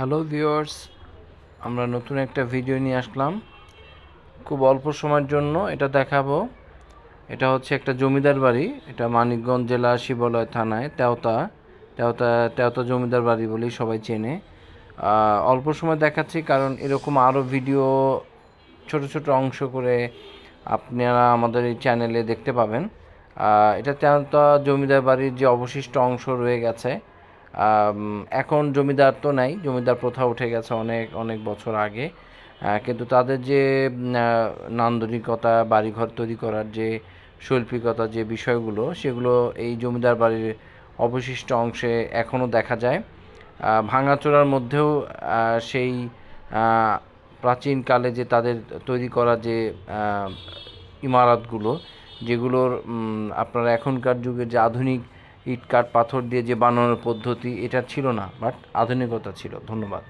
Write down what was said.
Hello viewers, আমরা নতুন একটা ভিডিও নিয়ে আসলাম। খুব অল্প সময়ের জন্য এটা দেখাবো। এটা হচ্ছে একটা জমিদার বাড়ি, এটা মানিকগঞ্জ জেলা শিবালয় থানায়, তেওতা। তেওতা তেওতা জমিদার বাড়ি বলেই সবাই চেনে। অল্প সময় দেখাচ্ছি কারণ এরকম আরও ভিডিও ছোট ছোট অংশ করে আপনারা আমাদের এই চ্যানেলে দেখতে পাবেন। এটা তেওতা জমিদার বাড়ির যে অবশিষ্ট অংশ রয়ে গেছে এখন জমিদার তো নাই, জমিদার প্রথা উঠে গেছে অনেক অনেক বছর আগে। কিন্তু তাদের যে নান্দনিকতা, বাড়িঘর তৈরি করার যে শৈল্পিকতা যে বিষয়গুলো, সেগুলো এই জমিদার বাড়ির অবশিষ্ট অংশে এখনও দেখা যায়। ভাঙাচোরার মধ্যেও সেই প্রাচীনকালে যে তাদের তৈরি করা যে ইমারতগুলো, যেগুলোর আপনারা এখনকার যুগে যে আধুনিক ইট কাঠ পাথর দিয়ে যে বানানোর পদ্ধতি এটা ছিল না বাট আধুনিকতা ছিল। ধন্যবাদ।